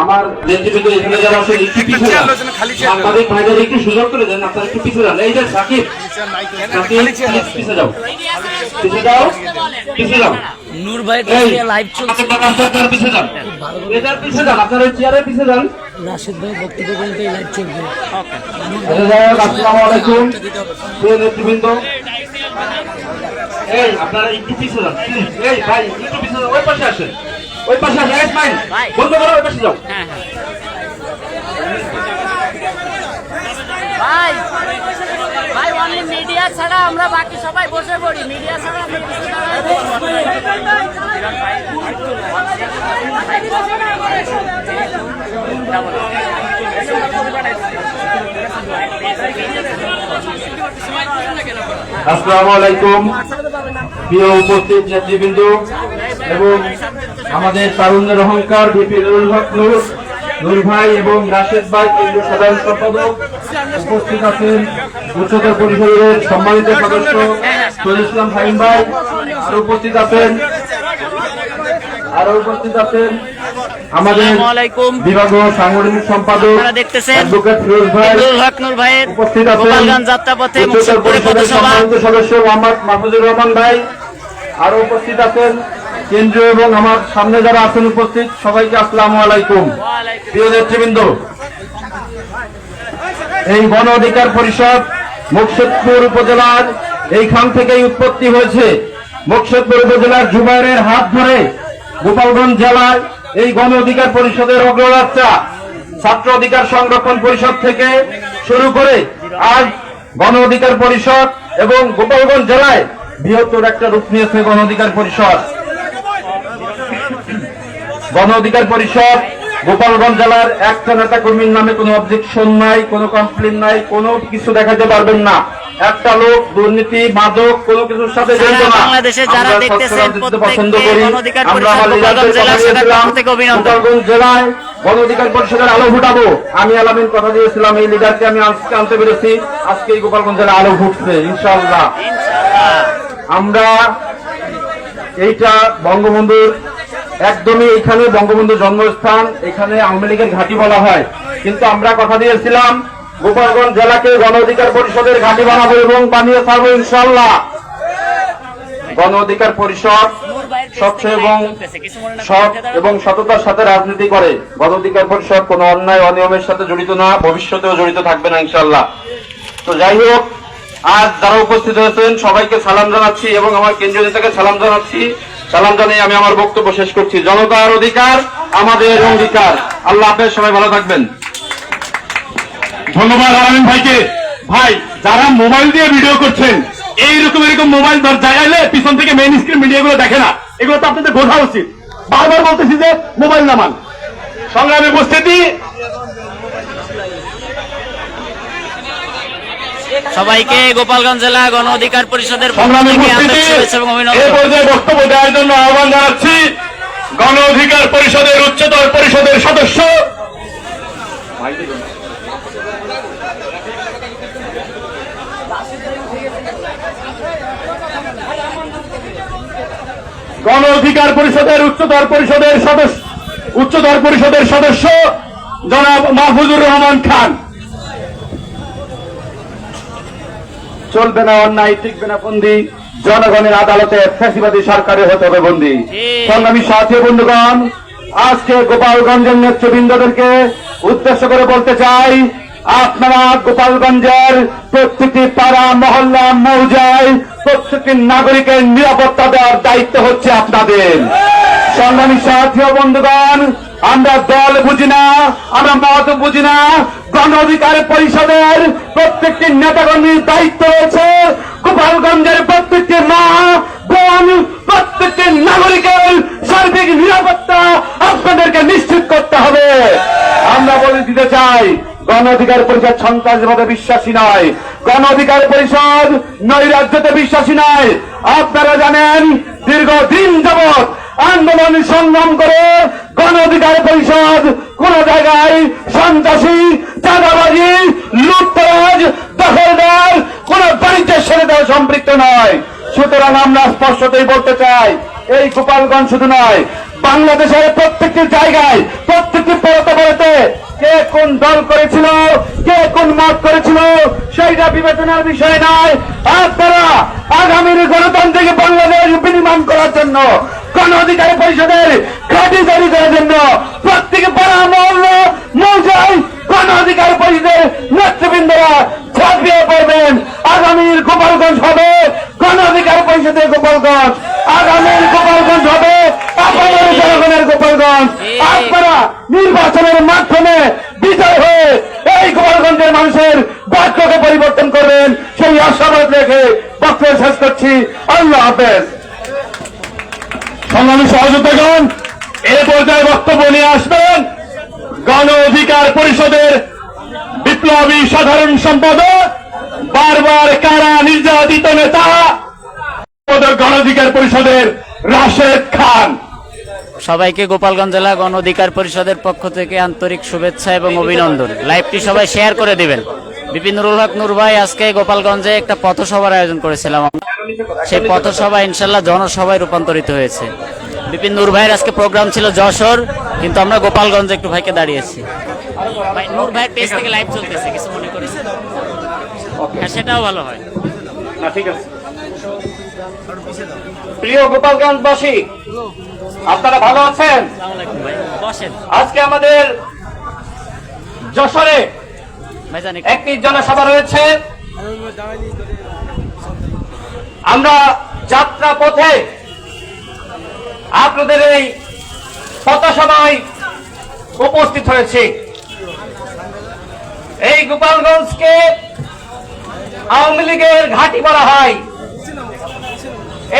আমার নেতৃবৃন্দ এখানে যারা একটু পিছনে যান। সাংবাদিক ভাইদের একটু সুযোগ করে দেন আপনারা একটু পিছনে এই যে সাকিব সাকিব পিছনে যাও। পিছনে যাও পিছনে যাও। নূর ভাই লাইভ চলছে। আপনার পিছনে যান। এটার পিছনে যান আপনার ওই চেয়ারের পিছনে যান। রাশেদ ভাই বক্তব্য পর্যন্ত লাইভ চলবে। নেতৃবৃন্দ। এই আপনারা একটু পিছনে যান। এই ভাই একটু পিছনে যান, ওই পাশে আসেন। ওই পাশে আসেন। এই স্মাইল বন্ধ করো ওই পাশে যাও। ভাই ভাই অনলি মিডিয়া ছাড়া আমরা বাকি সবাই বসে পড়ি। মিডিয়া ছাড়া আমরা কিছু দাঁড়াই আসসালামু আলাইকুম প্রিয় উপস্থিত নেতৃবৃন্দ এবং আমাদের তারুণ্যের অহংকার ভিপি নুরুল হক নূর নূর ভাই এবং রাশেদ ভাই, কেন্দ্রীয় সাধারণ সম্পাদক উপস্থিত আছেন উচ্চতর পরিষদের সম্মানিত সদস্য শহীদ ইসলাম ফাহিম ভাই। আরও উপস্থিত আছেন। আরও উপস্থিত আছেন। আমাদের। বিভাগীয় সাংগঠনিক সম্পাদক আপনারা দেখতেছেন অ্যাডভোকেট ফিরোজ ভাই হক নূর ভাইয়ের উপস্থিত আছেন। গোপালগঞ্জ যাত্রাপথে উচ্চতর পথসভা সদস্য মোহাম্মদ মাহফুজুর রহমান ভাই আরও উপস্থিত আছেন কেন্দ্রীয় এবং আমার সামনে যারা আছেন উপস্থিত সবাইকে আসসালামু আলাইকুম। প্রিয় নেতৃবৃন্দ এই গণ অধিকার পরিষদ মুকসুদপুর উপজেলার এইখান থেকেই উৎপত্তি হয়েছে। মুকসুদপুর উপজেলার জুবাইরের হাত ধরে গোপালগঞ্জ জেলায় এই গণ অধিকার পরিষদের অগ্রযাত্রা, ছাত্র অধিকার সংরক্ষণ পরিষদ থেকে শুরু করে আজ গণ অধিকার পরিষদ এবং গোপালগঞ্জ জেলায় বৃহত্তর একটা রূপ নিয়েছে গণ অধিকার পরিষদ। গণ অধিকার পরিষদ গোপালগঞ্জ জেলার একটা নেতা কর্মীর নামে কোনো অবজেকশন নাই, কোনো কমপ্লেন নাই, কোনো কিছু দেখাতে পারবেন না। একটা লোক দুর্নীতি মাদক কোনো কিছুর সাথে সারা জড়িত না। বাংলাদেশে যারা দেখতেছেন স্বচ্ছ প্রত্যেককে করি। গণ পরিষদ গোপালগঞ্জ জেলা শাখার পক্ষ থেকে অভিনন্দন। জেলায় গণ অধিকার পরিষদের আলো ফুটাবো। আমি আলামিন কথা দিয়েছিলাম এই লিডারকে আমি আজকে আনতে পেরেছি। আজকে এই গোপালগঞ্জ জেলায় আলো ফুটছে ইনশাআল্লাহ। আমরা এইটা বঙ্গবন্ধুর একদমই এখানে বঙ্গবন্ধুর জন্মস্থান এখানে আওয়ামী লীগের ঘাঁটি বলা হয়। কিন্তু আমরা কথা দিয়েছিলাম গোপালগঞ্জ জেলাকে গণ অধিকার পরিষদের ঘাঁটি বানাবো এবং বানিয়ে ছাড়বো ইনশাল্লাহ গণ অধিকার পরিষদ স্বচ্ছ এবং সৎ এবং সততার সাথে রাজনীতি করে। গণ অধিকার পরিষদ কোনো অন্যায় অনিয়মের সাথে জড়িত না, ভবিষ্যতেও জড়িত থাকবে না ইনশাল্লাহ তো যাই হোক, আজ যারা উপস্থিত হয়েছেন, সবাইকে সালাম জানাচ্ছি এবং আমার কেন্দ্রীয় নেতাকে সালাম জানাচ্ছি। সালাম জানিয়ে আমি আমার বক্তব্য শেষ করছি। জনতার অধিকার, আমাদের অঙ্গীকার। আল্লাহ হাফেজ, সবাই ভালো থাকবেন। ধন্যবাদ আলামিন ভাইকে। ভাই যারা মোবাইল দিয়ে ভিডিও করছেন এইরকম এরকম মোবাইল ধর জায়গালে পিছন থেকে মেইন স্ক্রিন মিডিয়া গুলো দেখে না। এগুলো তো আপনাদের বোঝা উচিত। বারবার বলতেছি যে মোবাইল নামান সংগ্রামে উপস্থিতি। সবাইকে গোপালগঞ্জ জেলা গণ অধিকার পরিষদের বক্তব্য দেওয়ার জন্য আহ্বান জানাচ্ছি গণ অধিকার পরিষদের উচ্চতর পরিষদের সদস্য। গণ অধিকার পরিষদের উচ্চতর পরিষদের সদস্য উচ্চতর পরিষদের সদস্য জনাব মাহফুজুর রহমান খান। চলবে না অন্যায় টিকবে না বন্দি। জনগণের আদালতে ফ্যাসিবাদী সরকারের হতে হবে বন্দি। সংগ্রামী সাথী বন্ধুগণ আজকে গোপালগঞ্জের নেতৃবৃন্দদেরকে উদ্দেশ্য করে বলতে চাই আপনারা গোপালগঞ্জের প্রত্যেকটি পাড়া, মহল্লা, মৌজায় প্রত্যেকটি নাগরিকের নিরাপত্তা দেওয়ার দায়িত্ব হচ্ছে আপনাদের। সংগ্রামী সাথী বন্ধুগণ, আমরা দল বুঝি না, আমরা মত বুঝি না, গণ অধিকার পরিষদের প্রত্যেকটি নেতাকর্মীর দায়িত্ব রয়েছে। গোপালগঞ্জের প্রত্যেকটি মা, বোন, প্রত্যেকটি নাগরিকের সার্বিক নিরাপত্তা আপনাদেরকে আমরা বলে দিতে চাই, গণ অধিকার পরিষদ সন্ত্রাসবাদে বিশ্বাসী নয়। গণ অধিকার পরিষদ নৈরাজ্যতে বিশ্বাসী নয়। আপনারা জানেন, দীর্ঘদিন যাবৎ আন্দোলন সংগ্রাম করে গণ অধিকার পরিষদ কোন জায়গায় সন্ত্রাসী, চাঁদাবাজি, লুটতরাজ, দখলদার কোন বাণিজ্যের সাথে তারা সম্পৃক্ত নয়। সুতরাং আমরা স্পষ্টতই বলতে চাই, এই গোপালগঞ্জ শুধু নয় বাংলাদেশের প্রত্যেকটি জায়গায়, প্রত্যেকটি পরতে পরতে কে কোন দল করেছিল, কে কোন মত করেছিল, সেইটা বিবেচনার বিষয় নয়। আপনারা আগামীর গণতান্ত্রিক বাংলাদেশ বিনিময় করার জন্য, গণ অধিকার পরিষদের ঘাটি তৈরি করার জন্য প্রত্যেক পাড়া মহল্ল মৌজায় গণ অধিকার পরিষদের নেতৃবৃন্দরা ঝাঁপিয়ে পড়বেন। আগামীর গোপালগঞ্জ হবে গণ অধিকার পরিষদের গোপালগঞ্জ আগামীর গোপালগঞ্জ হবে আপনাদের জনগণের গোপালগঞ্জ আপনারা নির্বাচনের মাধ্যমে বিজয় হয়ে এই গোপালগঞ্জের মানুষের বাক্যকে পরিবর্তন করবেন। সেই আশাবাদ রেখে বক্তব্য শেষ করছি। আল্লাহ হাফেজ। সংগ্রামী সহযোগিতাগণ এ পর্যায়ে বক্তব্য নিয়ে আসবেন গণ অধিকার পরিষদের বিপ্লবী সাধারণ সম্পাদক, বারবার কারা নির্যাতিত নেতা গণ অধিকার পরিষদের রাশেদ খান। সবাইকে গোপালগঞ্জ জেলা গণ অধিকার পরিষদের পক্ষ থেকে আন্তরিক শুভেচ্ছা এবং অভিনন্দন। লাইভটি সবাই শেয়ার করে দিবেন। বিপিন নুরুল হক নূর ভাই, আজকে গোপালগঞ্জে একটা পথসভার আয়োজন করেছিলাম। সেই পথসভা ইনশাল্লাহ জনসভায় রূপান্তরিত হয়েছে। বিপিন নূর ভাইয়ের আজকে প্রোগ্রাম ছিল যশোর, কিন্তু আমরা গোপালগঞ্জে একটু ভাইকে দাঁড়িয়েছি। হ্যাঁ সেটাও ভালো হয়। আছে। প্রিয় গোপালগঞ্জবাসী আপনারা ভালো আছেন? আজকে আমাদের যশোরে একটি জনসভা রয়েছে। আমরা যাত্রা পথে আপনাদের এই পথসভায় উপস্থিত হয়েছি। এই গোপালগঞ্জকে আওয়ামী লীগের ঘাঁটি বলা হয়।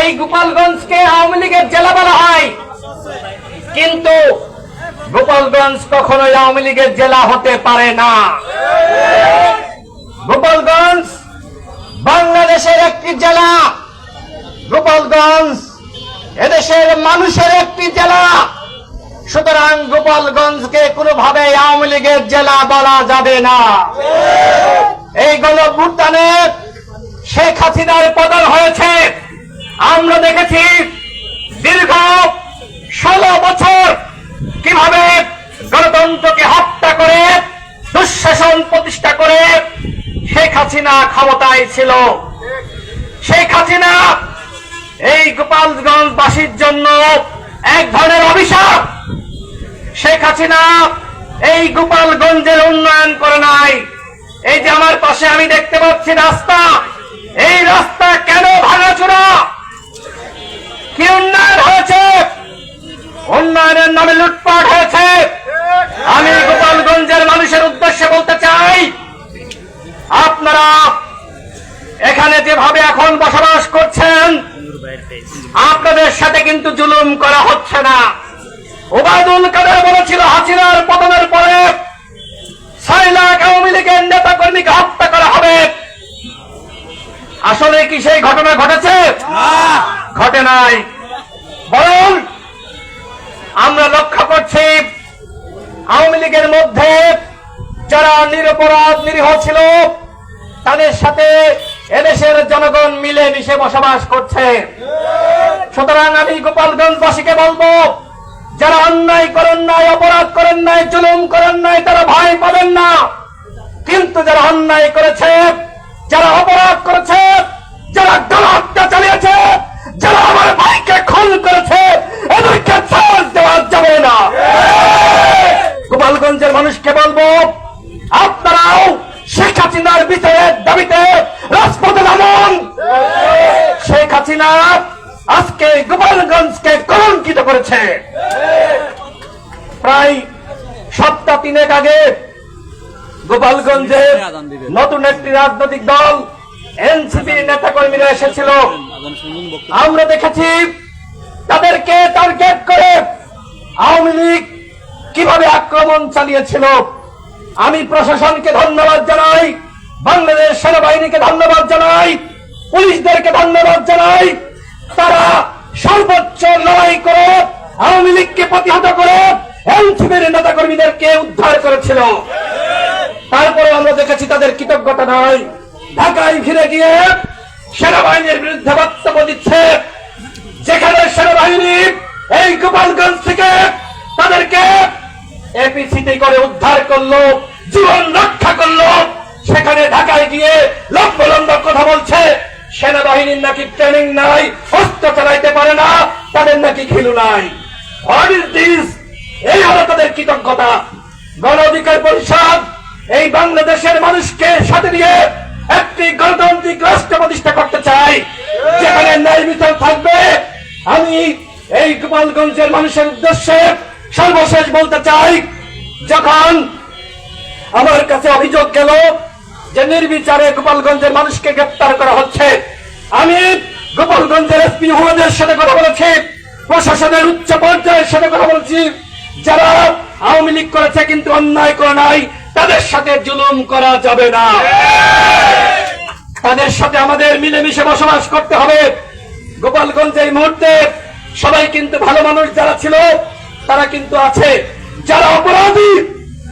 এই গোপালগঞ্জকে আওয়ামী লীগের জেলা বলা হয়। কিন্তু গোপালগঞ্জ কখনোই আওয়ামী লীগের জেলা হতে পারে না। গোপালগঞ্জ বাংলাদেশের একটি জেলা। গোপালগঞ্জ এদেশের মানুষের একটি জেলা। সুতরাং গোপালগঞ্জকে কোনোভাবে আওয়ামী লীগের জেলা বলা যাবে না। এই গণভুটানে শেখ হাসিনার পতন হয়েছে। আমরা দেখেছি দীর্ঘ ষোলো বছর কীভাবে গণতন্ত্রকে হত্যা করে, দুঃশাসন প্রতিষ্ঠা করে শেখ হাসিনা ক্ষমতায় ছিল। শেখ হাসিনা এই গোপালগঞ্জবাসীর জন্য এক ধরনের অভিশাপ। শেখ হাসিনা এই গোপালগঞ্জের উন্নয়ন করে নাই। এই যে আমার পাশে আমি দেখতে পাচ্ছি রাস্তা, এই রাস্তা কেন ভাঙাচোরা কি উন্নয়ন হয়েছে উন্নয়নের নামে লুটপাট হয়েছে আমি গোপালগঞ্জের মানুষের উদ্দেশ্যে বলতে চাই আপনারা এখানে যেভাবে এখন বসবাস করছেন আপনাদের সাথে কিন্তু জুলুম করা হচ্ছে না। ওবায়দুল কাদের বলেছিল হাসিনার পতনের পরে ছয় লাখ আওয়ামী লীগের নেতা কর্মীকে হত্যা করা হবে। আসলে কি সেই ঘটনা ঘটেছে? ঘটে নাই। বরং আমরা লক্ষ্য করছি আওয়ামী লীগের মধ্যে যারা নিরপরাধ নিরীহ ছিল তাদের সাথে এদেশের জনগণ মিলে মিশে বসবাস করছে। সুতরাং আমি গোপালগঞ্জবাসীকে বলব, যারা অন্যায় করেন নাই, অপরাধ করেন নাই, জুলুম করেন নাই, তারা ভয় পাবেন না। কিন্তু যারা অন্যায় করেছে, যারা অপরাধ করেছে, যারা গণহত্যা চালিয়েছে, যারা আমার ভাইকে খুন করেছে, এদেরকে ছাড় দেওয়া যাবে না। গোপালগঞ্জের মানুষকে বলব, আপনারাও শেখ হাসিনার বিচারের দাবিতে রাজপথে নামুন। শেখ হাসিনা করেছে প্রায় সপ্তাহ তিনেক আগে গোপালগঞ্জে নতুন একটি রাজনৈতিক দল, এনসিপির নেতা কর্মীরা এসেছিল। আমরা দেখেছি তাদেরকে টার্গেট করে আওয়ামী লীগ কীভাবে আক্রমণ চালিয়েছিল। আমি প্রশাসনকে ধন্যবাদ জানাই, বাংলাদেশ সেনাবাহিনীকে ধন্যবাদ জানাই, পুলিশদেরকে ধন্যবাদ জানাই। তারা সর্বোচ্চ লড়াই করে আওয়ামী লীগকে প্রতিহত করে এনসিপির নেতা কর্মীদেরকে উদ্ধার করেছিল। তারপরে আমরা দেখেছি তাদের কৃতজ্ঞতা নয় ঢাকায় ঘিরে গিয়ে সেনাবাহিনীর বিরুদ্ধে বক্তব্য দিচ্ছে। যেখানে সেনাবাহিনী এই গোপালগঞ্জ থেকে তাদেরকে এপিসিতে করে উদ্ধার করল, জীবন রক্ষা করল। সেখানে ঢাকায় গিয়ে লম্বা লম্ব কথা বলছে। সেনাবাহিনীর নাকি ট্রেনিং নাই, অস্ত্র চালাইতে পারে না, তাদের নাকি খিলু নাই। হোয়াট এই হলো তাদের কৃতজ্ঞতা। গণ অধিকার পরিষদ এই বাংলাদেশের মানুষকে সাথে নিয়ে একটি গণতান্ত্রিক রাষ্ট্র প্রতিষ্ঠা করতে চাই। যেখানে ন্যায় বিচার থাকবে। আমি এই গোপালগঞ্জের মানুষের উদ্দেশ্যে সর্বশেষ বলতে চাই, যখন আমার কাছে অভিযোগ গেল যে নির্বিচারে গোপালগঞ্জের মানুষকে গ্রেপ্তার করা হচ্ছে। আমি গোপালগঞ্জের এসপি মহোদয়ের সাথে কথা বলেছি। প্রশাসনের উচ্চ পর্যায়ের সাথে কথা বলেছি। যারা আওয়ামী লীগ করেছে কিন্তু অন্যায় করে নাই, তাদের সাথে জুলুম করা যাবে না। তাদের সাথে আমাদের মিলেমিশে বসবাস করতে হবে। গোপালগঞ্জ এই মুহূর্তে সবাই কিন্তু ভালো মানুষ যারা ছিল, তারা কিন্তু আছে। যারা অপরাধী,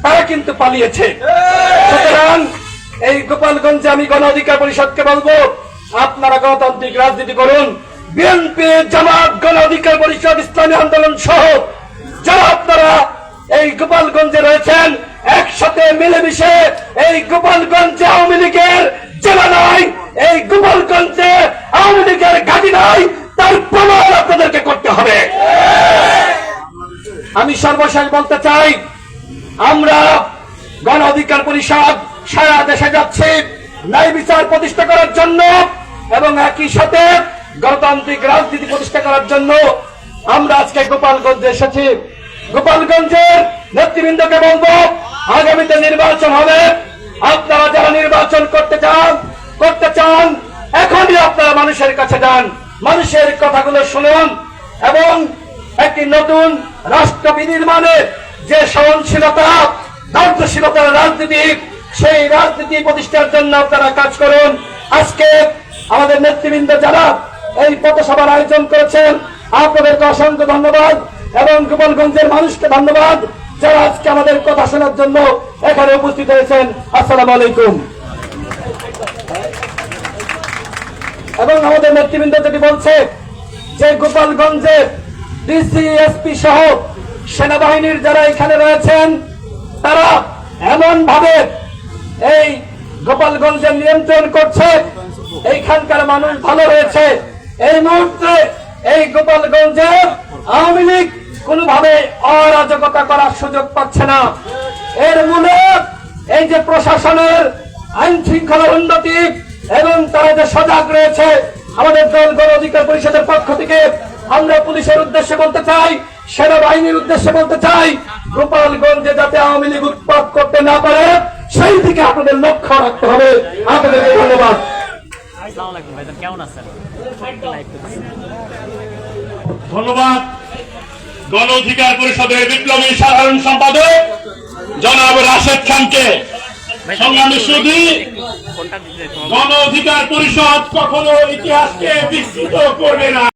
তারা কিন্তু পালিয়েছে। সুতরাং এই গোপালগঞ্জে আমি গণ অধিকার পরিষদকে বলব, আপনারা গণতান্ত্রিক রাজনীতি করুন। বিএনপি, জামাত গণ অধিকার পরিষদ, ইসলামী আন্দোলন সহ যারা আপনারা এই গোপালগঞ্জে রয়েছেন, একসাথে মিলেমিশে এই গোপালগঞ্জে আওয়ামী লীগের জেলা নাই, এই গোপালগঞ্জে আওয়ামী লীগের ঘাঁটি নাই, তার প্রমাণ আপনাদেরকে করতে হবে। আমি সর্বশেষ বলতে চাই, আমরা গণ অধিকার পরিষদ সারা দেশে যাচ্ছি, ন্যায় বিচার প্রতিষ্ঠা করার জন্য, এবং একই সাথে গণতান্ত্রিক রাজনীতি প্রতিষ্ঠা করার জন্য আমরা আজকে গোপালগঞ্জে এসেছি। গোপালগঞ্জের নেতৃবৃন্দকে বলব, আগামীতে নির্বাচন হবে। আপনারা যারা নির্বাচন করতে চান করতে চান, এখনই আপনারা মানুষের কাছে যান। মানুষের কথাগুলো শুনুন এবং একটি নতুন রাষ্ট্র বিনির্মাণে যে সহনশীলতা দায়িত্বশীলতার রাজনীতি, সেই রাজনীতি প্রতিষ্ঠার জন্য আপনারা কাজ করুন। আজকে আমাদের নেতৃবৃন্দ যারা এই পথসভার আয়োজন করেছেন আপনাদেরকে অসংখ্য ধন্যবাদ এবং গোপালগঞ্জের মানুষকে ধন্যবাদ যারা আজকে আমাদের কথা শোনার জন্য এখানে উপস্থিত হয়েছেন। আসসালামু আলাইকুম। এবং আমাদের নেতৃবৃন্দ যেটি বলছে যে গোপালগঞ্জের ডিসি এসপি সহ সেনাবাহিনীর যারা এখানে রয়েছেন, তারা এমন ভাবে এই গোপালগঞ্জের নিয়ন্ত্রণ করছে। এইখানকার মানুষ ভালো রয়েছে। এই মুহূর্তে এই গোপালগঞ্জে আওয়ামী লীগ কোনোভাবে অরাজকতা করার সুযোগ পাচ্ছে না। এর মূলে এই যে প্রশাসনের আইন শৃঙ্খলার উন্নতি এবং তারা যে সজাগ রয়েছে, আমাদের দল গণ অধিকার পরিষদের পক্ষ থেকে আমরা পুলিশের উদ্দেশ্যে বলতে চাই, সেনাবাহিনীর উদ্দেশ্যে বলতে চাই, গোপালগঞ্জে যাতে আওয়ামী লীগ উৎপাদ করতে না পারে, সেই দিকে আপনাদের লক্ষ্য রাখতে হবে। আপনাদেরকে ধন্যবাদ। আসসালামু ধন্যবাদ। গণ অধিকার পরিষদের বিপ্লবী সাধারণ সম্পাদক জনাব রাশেদ খানকে। সংগ্রামী গণ অধিকার পরিষদ কখনো ইতিহাসকে বিস্তৃত করবে না।